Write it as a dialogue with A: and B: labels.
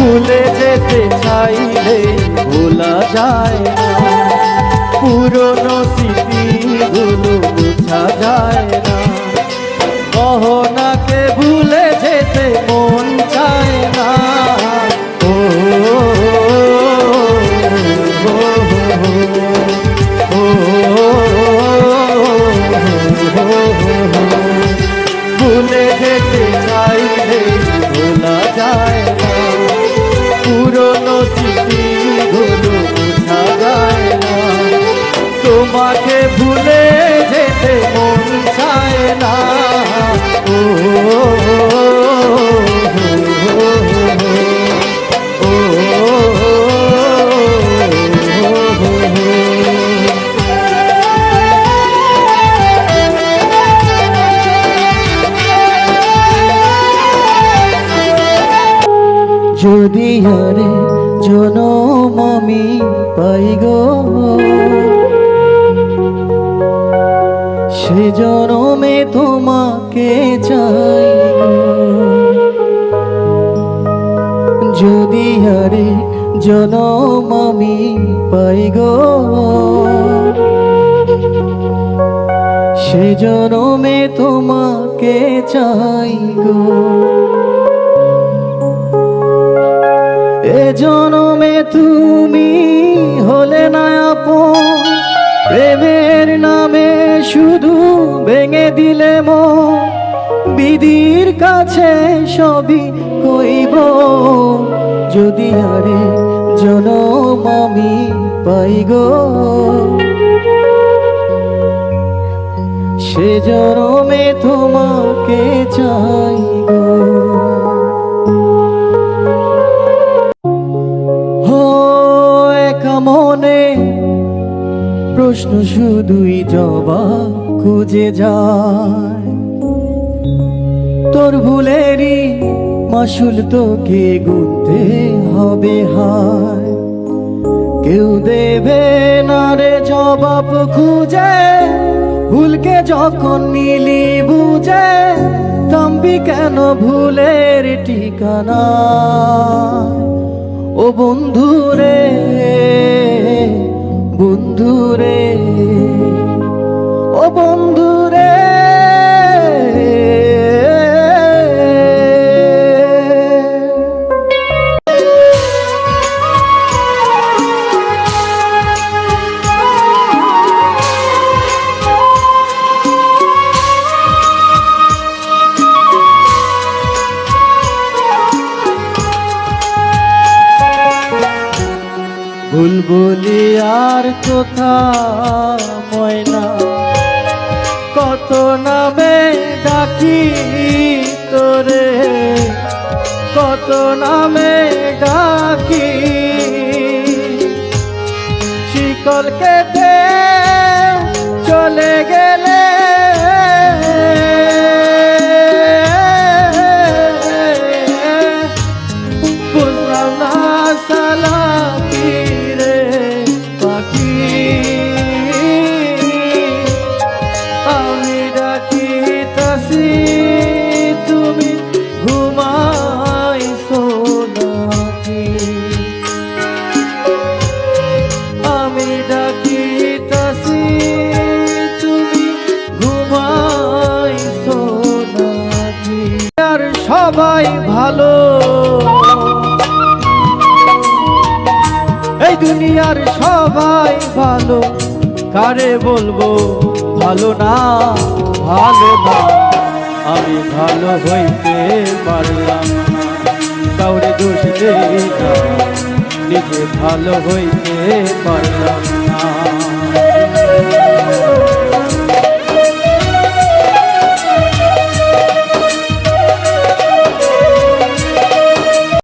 A: ভুলে যেতে চাইলে ভোলা যায় না পুরনো স্মৃতিগুলো বোঝা যায় না গহনাকে ভুলে যেতে মন চায় না ও ভুলে যেতে চাইলে ভোলা যায় তোমাকে ভুলে যেতে মন চায় না। ও, যদি আরে জনম আমি পাই গো। জনমে তোমাকে চাই যদি আরে জনম আমি পাই গো, সে জনমে তোমাকে চাই গো। এ জনমে তুমি হলে না আপন প্রেমের নামে শুধু ভেঙে দিলে মো বিদির কাছে সবই কইব। যদি আরে জনম আমি পাই গো, সে জনমে তোমাকে চাই। প্রশ্ন শুধুই জবাব খুঁজে যায়। তোর ভুলেরই মাসুল তোকে গুনতে হবে হায়। কেউ দেবে না রে জবাব খুঁজে, ভুলকে যখন নিলি বুঝে, থামবি কেন ভুলের ঠিকানা ও বন্ধুরে বন্ধুরে বুলবুলি আর কোথা ময়না? কত নামে ডাকি তোরে? কত নামে ডাকি শিকল কেটে চলে গেলে ভালো এই দুনিয়ার সবাই ভালো, কারে বলব ভালো না ভালো না আমি ভালো হইতে পারলাম। কাউরে দোষ দেই না নিজে ভালো হইতে পারলাম।